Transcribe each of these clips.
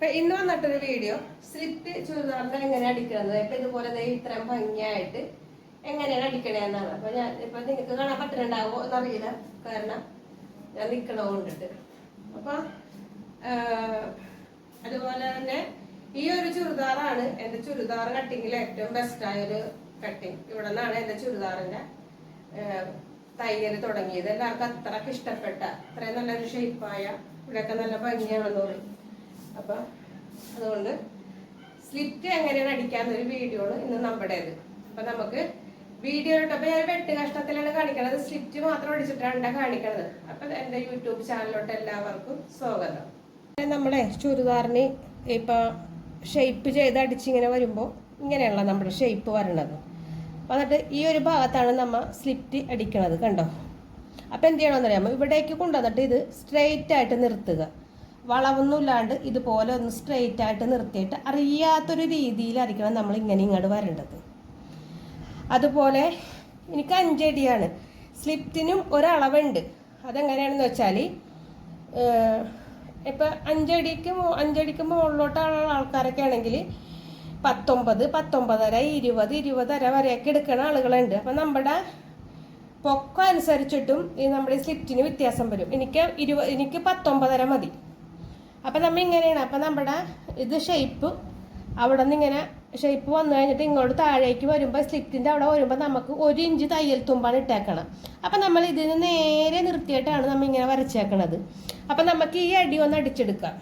അപ്പൊ ഇന്ന് വന്നിട്ടൊരു video slit ചുരിദാറിന്റെ എങ്ങനെ അടിക്കുന്നത് ഇപ്പൊ ഇതുപോലെ ഇത്രയും ഭംഗിയായിട്ട് എങ്ങനെയാണ് അടിക്കണേന്നാണ്. അപ്പൊ ഞാൻ ഇപ്പൊ നിങ്ങൾക്ക് കാണാൻ പറ്റുന്നുണ്ടാവോ എന്നറിയില്ല. കാരണം ഞാൻ നിക്കണ കൊണ്ടിട്ട്. അപ്പൊ അതുപോലെ തന്നെ ഈ ഒരു ചുരിദാറാണ് എന്റെ ചുരിദാർ കട്ടിങ്ങിൽ ഏറ്റവും ബെസ്റ്റ് ആയ ഒരു കട്ടിങ് ഇവിടെ നിന്നാണ് എന്റെ ചുരിദാറിന്റെ തയ്യൽ തുടങ്ങിയത്. എല്ലാവർക്കും അത്രയ്ക്ക് ഇഷ്ടപ്പെട്ട അത്രയും നല്ലൊരു ഷേപ്പായ ഇവിടെയൊക്കെ നല്ല ഭംഗിയാണെന്ന് പറയും അപ്പൊ അതുകൊണ്ട് സ്ലിറ്റ് എങ്ങനെയാണ് അടിക്കാന്നൊരു വീഡിയോ ആണ് ഇന്ന് നമ്മുടേത്. അപ്പൊ നമുക്ക് വീഡിയോ ഇട്ടപ്പോൾ ഞാൻ വെട്ട് കഷ്ടത്തിലാണ് കാണിക്കണത്. സ്ലിറ്റ് മാത്രം അടിച്ചിട്ടാണ് കാണിക്കണത്. അപ്പൊ എന്റെ യൂട്യൂബ് ചാനലിലോട്ട് എല്ലാവർക്കും സ്വാഗതം. നമ്മളെ ചുരിദാറിന് ഇപ്പൊ ഷേപ്പ് ചെയ്ത് അടിച്ചിങ്ങനെ വരുമ്പോൾ ഇങ്ങനെയുള്ള നമ്മുടെ ഷേപ്പ് വരണത്. എന്നിട്ട് ഈ ഒരു ഭാഗത്താണ് നമ്മ സ്ലിറ്റ് അടിക്കണത് കണ്ടോ? അപ്പൊ എന്ത് ചെയ്യണമെന്നറിയാമോ? ഇവിടേക്ക് കൊണ്ടുവന്നിട്ട് ഇത് സ്ട്രെയിറ്റ് ആയിട്ട് നിർത്തുക. വളവൊന്നുമില്ലാണ്ട് ഇതുപോലെ ഒന്ന് സ്ട്രെയിറ്റ് ആയിട്ട് നിർത്തിയിട്ട് അറിയാത്തൊരു രീതിയിലായിരിക്കണം നമ്മൾ ഇങ്ങനെ ഇങ്ങോട്ട് വരേണ്ടത്. അതുപോലെ എനിക്ക് അഞ്ചടിയാണ് സ്ലിപ്റ്റിനും ഒരളവുണ്ട്. അതെങ്ങനെയാണെന്ന് വെച്ചാൽ ഇപ്പം അഞ്ചടിക്ക് അഞ്ചടിക്ക് മുകളിലോട്ടുള്ള ആൾക്കാരൊക്കെ ആണെങ്കിൽ പത്തൊമ്പത് പത്തൊമ്പതര ഇരുപത് ഇരുപതര വരെയൊക്കെ എടുക്കുന്ന ആളുകളുണ്ട്. അപ്പം നമ്മുടെ പൊക്കം അനുസരിച്ചിട്ടും ഈ നമ്മുടെ സ്ലിപ്റ്റിന് വ്യത്യാസം വരും. എനിക്ക് ഇരുപത് എനിക്ക് പത്തൊമ്പതര മതി. അപ്പം നമ്മൾ ഇങ്ങനെയാണ്. അപ്പം നമ്മുടെ ഇത് ഷേപ്പ് അവിടെ നിന്ന് ഇങ്ങനെ ഷേപ്പ് വന്നു കഴിഞ്ഞിട്ട് ഇങ്ങോട്ട് താഴേക്ക് വരുമ്പോൾ സ്ലിറ്റിന്റെ അവിടെ വരുമ്പോൾ നമുക്ക് ഒരു ഇഞ്ച് തയ്യൽ തുമ്പാണ് ഇട്ടേക്കണം. അപ്പം നമ്മൾ ഇതിന് നേരെ നിർത്തിയിട്ടാണ് നമ്മൾ ഇങ്ങനെ വരച്ചേക്കണത്. അപ്പം നമുക്ക് ഈ അടി ഒന്ന് അടിച്ചെടുക്കാം.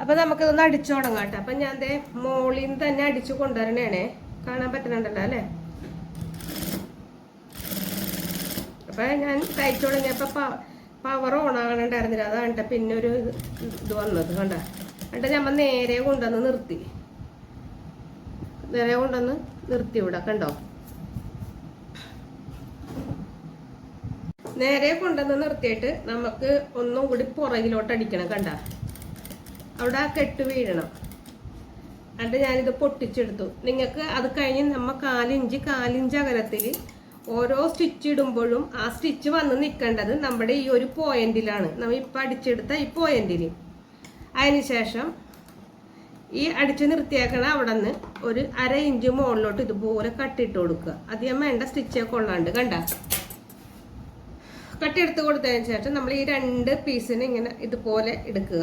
അപ്പം നമുക്കിതൊന്ന് അടിച്ചു തുടങ്ങാം കേട്ടോ. അപ്പം ഞാൻ ദേ മോളിൽ നിന്ന് തന്നെ അടിച്ചു കൊണ്ടുവരണേണേ. കാണാൻ പറ്റുന്നുണ്ടല്ലോ അല്ലേ? അപ്പം ഞാൻ തയ്ച്ചു തുടങ്ങിയപ്പോൾ പവർ ഓൺ ആകണുണ്ടായിരുന്നില്ല അതാണ് ട്ടോ പിന്നെ ഒരു ഇത് വന്നത് കണ്ട. എന്നിട്ട് ഞമ്മ നേരെ കൊണ്ടുവന്ന് നിർത്തി. നേരെ കൊണ്ടുവന്ന് നിർത്തി ഇവിടെ കണ്ടോ? നേരെ കൊണ്ടുവന്ന് നിർത്തിയിട്ട് നമുക്ക് ഒന്നും കൂടി പുറകിലോട്ട് അടിക്കണം കണ്ട. അവിടെ ആ കെട്ട് വീഴണം. എന്നിട്ട് ഞാനിത് പൊട്ടിച്ചെടുത്തു. നിങ്ങൾക്ക് അത് കഴിഞ്ഞ് നമ്മ കാലിഞ്ച് കാലിഞ്ച് അകലത്തിൽ ഓരോ സ്റ്റിച്ച് ഇടുമ്പോഴും ആ സ്റ്റിച്ച് വന്ന് നിൽക്കേണ്ടത് നമ്മുടെ ഈ ഒരു പോയിന്റിലാണ് നമ്മൾ ഇപ്പം അടിച്ചെടുത്ത ഈ പോയിന്റിൽ അതിനുശേഷം ഈ അടിച്ച് നിർത്തിയാക്കണ അവിടെ നിന്ന് ഒരു അര ഇഞ്ച് മുകളിലോട്ട് ഇതുപോലെ കട്ടിട്ട് കൊടുക്കുക. അധികം വേണ്ട സ്റ്റിച്ചേ കൊള്ളാണ്ട് കണ്ട? കട്ടിയെടുത്ത് കൊടുത്തതിന് ശേഷം നമ്മൾ ഈ രണ്ട് പീസിന് ഇങ്ങനെ ഇതുപോലെ എടുക്കുക.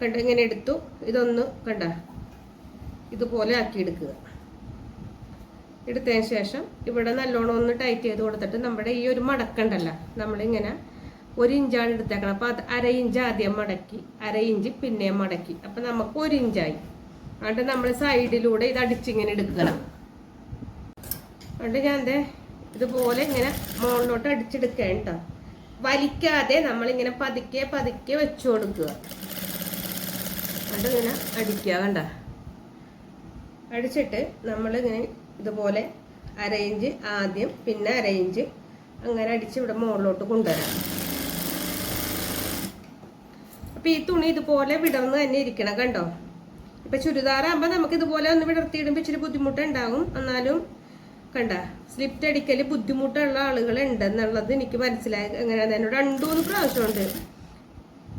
കണ്ട? ഇങ്ങനെ എടുത്തു. ഇതൊന്ന് കണ്ട? ഇതുപോലെ ആക്കി എടുക്കുക. എടുത്തതിന് ശേഷം ഇവിടെ നല്ലോണം ഒന്ന് ടൈറ്റ് ചെയ്ത് കൊടുത്തിട്ട് നമ്മുടെ ഈ ഒരു മടക്കണ്ടല്ല. നമ്മളിങ്ങനെ ഒരു ഇഞ്ചാണ് എടുത്തേക്കണം അപ്പോൾ അത് അര ഇഞ്ച് ആദ്യം മടക്കി അര ഇഞ്ച് പിന്നെയും മടക്കി. അപ്പം നമുക്ക് ഒരു ഇഞ്ചായി അതുകൊണ്ട് നമ്മൾ സൈഡിലൂടെ ഇത് അടിച്ചിങ്ങനെ എടുക്കണം. അതുകൊണ്ട് ഞാൻ ദേ ഇതുപോലെ ഇങ്ങനെ മുകളിലോട്ട് അടിച്ചെടുക്കുക കേട്ടോ വലിക്കാതെ നമ്മളിങ്ങനെ പതുക്കെ പതുക്കെ വെച്ചു കൊടുക്കുക. അതിങ്ങനെ അടിക്കാ അടിക്കുക കണ്ട? അടിച്ചിട്ട് നമ്മളിങ്ങനെ ഇതുപോലെ അര ഇഞ്ച് ആദ്യം പിന്നെ അര ഇഞ്ച് അങ്ങനെ അടിച്ച് ഇവിടെ മുകളിലോട്ട് കൊണ്ടുവരാം. അപ്പൊ ഈ തുണി ഇതുപോലെ വിടർന്ന് തന്നെ ഇരിക്കണം കണ്ടോ? ഇപ്പൊ ചുരിദാറാകുമ്പോ നമുക്ക് ഇതുപോലെ ഒന്ന് വിടർത്തിയിടുമ്പോ ഇച്ചിരി ബുദ്ധിമുട്ടുണ്ടാകും എന്നാലും കണ്ട സ്ലിപ്റ്റ് അടിക്കൽ ബുദ്ധിമുട്ടുള്ള ആളുകൾ ഉണ്ടെന്നുള്ളത് എനിക്ക് മനസ്സിലായി. അങ്ങനെ എന്നോട് രണ്ടു മൂന്ന് പ്രാവശ്യമുണ്ട്.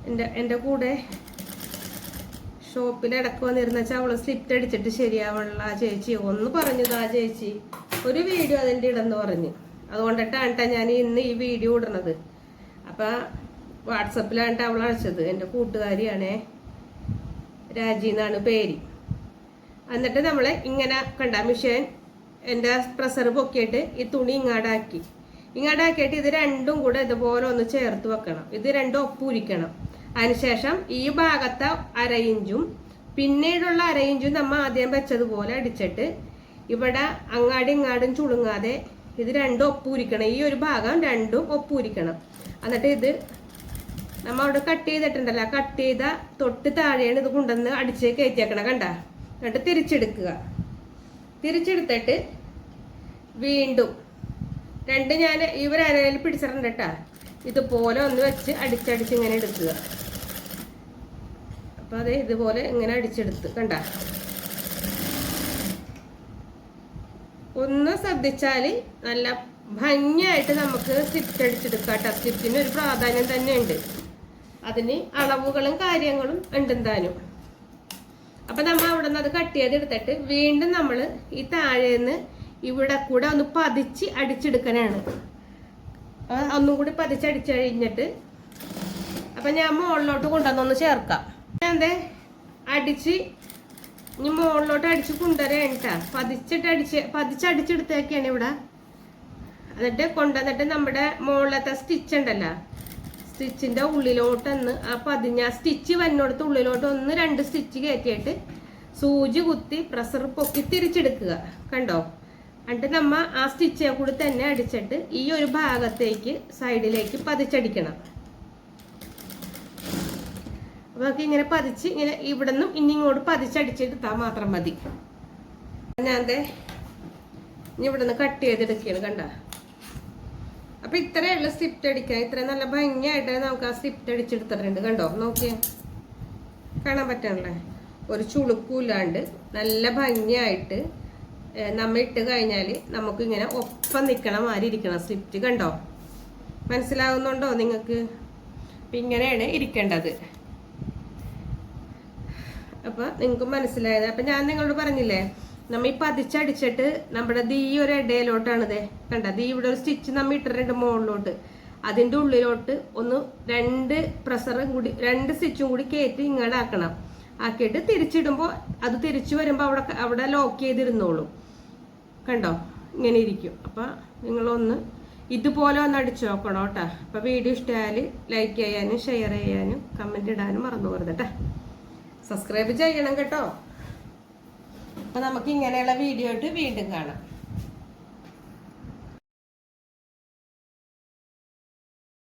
എന്റെ എന്റെ കൂടെ ഷോപ്പിൽ ഇടയ്ക്ക് വന്നിരുന്ന വെച്ചാൽ അവൾ സ്ലിപ്റ്റ് അടിച്ചിട്ട് ശരിയാവണല്ല ആ ചേച്ചി. ഒന്ന് പറഞ്ഞത് ആ ചേച്ചി. ഒരു വീഡിയോ അതിന്റെ ഇടന്ന് പറഞ്ഞു. അതുകൊണ്ടിട്ടാണ് ട്ടാ ഞാൻ ഇന്ന് ഈ വീഡിയോ ഇടണത്. അപ്പൊ വാട്സപ്പിലാണ് അവൾ അയച്ചത്. എന്റെ കൂട്ടുകാരിയാണേ. രാജി എന്നാണ് പേര്. എന്നിട്ട് നമ്മൾ ഇങ്ങനെ കണ്ട മിഷൻ എന്റെ പ്രസർ പൊക്കിയിട്ട് ഈ തുണി ഇങ്ങാടാക്കി. ഇങ്ങാടാക്കിയിട്ട് ഇത് രണ്ടും കൂടെ ഇതുപോലെ ഒന്ന് ചേർത്ത് വെക്കണം. ഇത് രണ്ടും ഒപ്പൂരിക്കണം. അതിനുശേഷം ഈ ഭാഗത്തെ അര ഇഞ്ചും പിന്നീടുള്ള അര ഇഞ്ചും നമ്മൾ ആദ്യം വെച്ചതുപോലെ അടിച്ചിട്ട് ഇവിടെ അങ്ങാടും ഇങ്ങാടും ചുളുങ്ങാതെ ഇത് രണ്ടും ഒപ്പൂരിക്കണം. ഈ ഒരു ഭാഗം രണ്ടും ഒപ്പൂരിക്കണം. എന്നിട്ട് ഇത് നമ്മൾ അവിടെ കട്ട് ചെയ്തിട്ടുണ്ടല്ലോ കട്ട് ചെയ്ത തൊട്ട് താഴെയാണ് ഇത് കൊണ്ടുവന്ന് അടിച്ച് കയറ്റിയേക്കണം കണ്ട? എന്നിട്ട് തിരിച്ചെടുക്കുക. തിരിച്ചെടുത്തിട്ട് വീണ്ടും രണ്ട് ഞാൻ ഇവർ അരയിൽ പിടിച്ചിട്ടുണ്ട് കേട്ടാ. ഇതുപോലെ ഒന്ന് വെച്ച് അടിച്ചടിച്ച് ഇങ്ങനെ എടുക്കുക. അപ്പൊ അതെ ഇതുപോലെ ഇങ്ങനെ അടിച്ചെടുത്ത് കണ്ട? ഒന്ന് ശ്രദ്ധിച്ചാൽ നല്ല ഭംഗിയായിട്ട് നമുക്ക് സ്റ്റിച്ച് അടിച്ചെടുക്കാം കേട്ടോ. സ്റ്റിച്ചിന് ഒരു പ്രാധാന്യം തന്നെയുണ്ട്. അതിന് അളവുകളും കാര്യങ്ങളും ഉണ്ടെന്താനും അപ്പൊ നമ്മൾ അവിടെ നിന്ന് അത് കട്ട് ചെയ്തെടുത്തിട്ട് വീണ്ടും നമ്മൾ ഈ താഴേന്ന് ഇവിടെ കൂടെ ഒന്ന് പതിച്ച് അടിച്ചെടുക്കാനാണ്. ഒന്നും കൂടി പതിച്ചടിച്ചു കഴിഞ്ഞിട്ട് അപ്പം ഞാൻ മുകളിലോട്ട് കൊണ്ടുവന്നൊന്ന് ചേർക്കാം. ഞാൻ എന്തേ അടിച്ച് ഇനി മുകളിലോട്ട് അടിച്ച് കൊണ്ടുവരാനിട്ടാ പതിച്ചിട്ട് അടിച്ച് പതിച്ചടിച്ചെടുത്തേക്കാണ് ഇവിടെ. എന്നിട്ട് കൊണ്ടുവന്നിട്ട് നമ്മുടെ മുകളിലത്തെ സ്റ്റിച്ച് ഉണ്ടല്ലോ. സ്റ്റിച്ചിന്റെ ഉള്ളിലോട്ടൊന്ന് ആ പതിഞ്ഞ സ്റ്റിച്ച് വന്നോടത്ത് ഉള്ളിലോട്ട് ഒന്ന് രണ്ട് സ്റ്റിച്ച് കയറ്റിയിട്ട് സൂചി കുത്തി പ്രഷർ പൊക്കി തിരിച്ചെടുക്കുക. കണ്ടോ? എന്നിട്ട് നമ്മൾ ആ സ്റ്റിച്ചെ കൂടി തന്നെ അടിച്ചിട്ട് ഈ ഒരു ഭാഗത്തേക്ക് സൈഡിലേക്ക് പതിച്ചടിക്കണം. അപ്പൊ ഇങ്ങനെ പതിച്ച് ഇങ്ങനെ ഇവിടെ നിന്നും ഇനി ഇങ്ങോട്ട് പതിച്ചടിച്ചെടുത്താൽ മാത്രം മതി. ഞാൻ ഇനി ഇവിടെ നിന്ന് കട്ട് ചെയ്തെടുക്കുകയാണ് കണ്ട? അപ്പൊ ഇത്രയുള്ള സ്റ്റിപ്റ്റ് അടിക്കാം ഇത്ര നല്ല ഭംഗിയായിട്ട് നമുക്ക് ആ സ്റ്റിപ്റ്റ് അടിച്ചെടുത്തിട്ടുണ്ട് കണ്ടോ? നോക്കിയേ. കാണാൻ പറ്റണല്ലേ ഒരു ചുളുക്കൂലാണ്ട് നല്ല ഭംഗിയായിട്ട് ഏഹ്, നമ്മ ഇട്ട് കഴിഞ്ഞാൽ നമുക്ക് ഇങ്ങനെ ഒപ്പം നിൽക്കണ മാതിരി ഇരിക്കണം. സ്ലിപ്റ്റ് കണ്ടോ? മനസ്സിലാവുന്നുണ്ടോ നിങ്ങൾക്ക്? അപ്പം ഇങ്ങനെയാണ് ഇരിക്കേണ്ടത്. അപ്പോൾ നിങ്ങൾക്ക് മനസ്സിലായത്. അപ്പം ഞാൻ നിങ്ങളോട് പറഞ്ഞില്ലേ നമ്മൾ ഈ പതിച്ചടിച്ചിട്ട് നമ്മുടെ ദീ ഒരു ഇടയിലോട്ടാണ് ഇതേ കണ്ട? ദീ ഇവിടെ ഒരു സ്റ്റിച്ച് നമ്മൾ ഇട്ടിട്ടുണ്ട് മുകളിലോട്ട് അതിന്റെ ഉള്ളിലോട്ട് ഒന്ന് രണ്ട് പ്രസറും കൂടി രണ്ട് സ്റ്റിച്ചും കൂടി കയറ്റി ഇങ്ങോട്ടാക്കണം ആക്കിയിട്ട് തിരിച്ചിടുമ്പോൾ അത് തിരിച്ചു വരുമ്പോൾ അവിടെ അവിടെ ലോക്ക് ചെയ്തിരുന്നോളും. കണ്ടോ? ഇങ്ങനെ ഇരിക്കും. അപ്പൊ നിങ്ങളൊന്ന് ഇതുപോലെ ഒന്ന് അടിച്ചു നോക്കണം കേട്ടോ. അപ്പൊ വീഡിയോ ഇഷ്ടമായാൽ ലൈക്ക് ചെയ്യാനും ഷെയർ ചെയ്യാനും കമന്റ് ഇടാനും മറന്നു പോകരുത് സബ്സ്ക്രൈബ് ചെയ്യണം കേട്ടോ. അപ്പോൾ നമുക്ക് ഇങ്ങനെയുള്ള വീഡിയോ ആയിട്ട് വീണ്ടും കാണാം.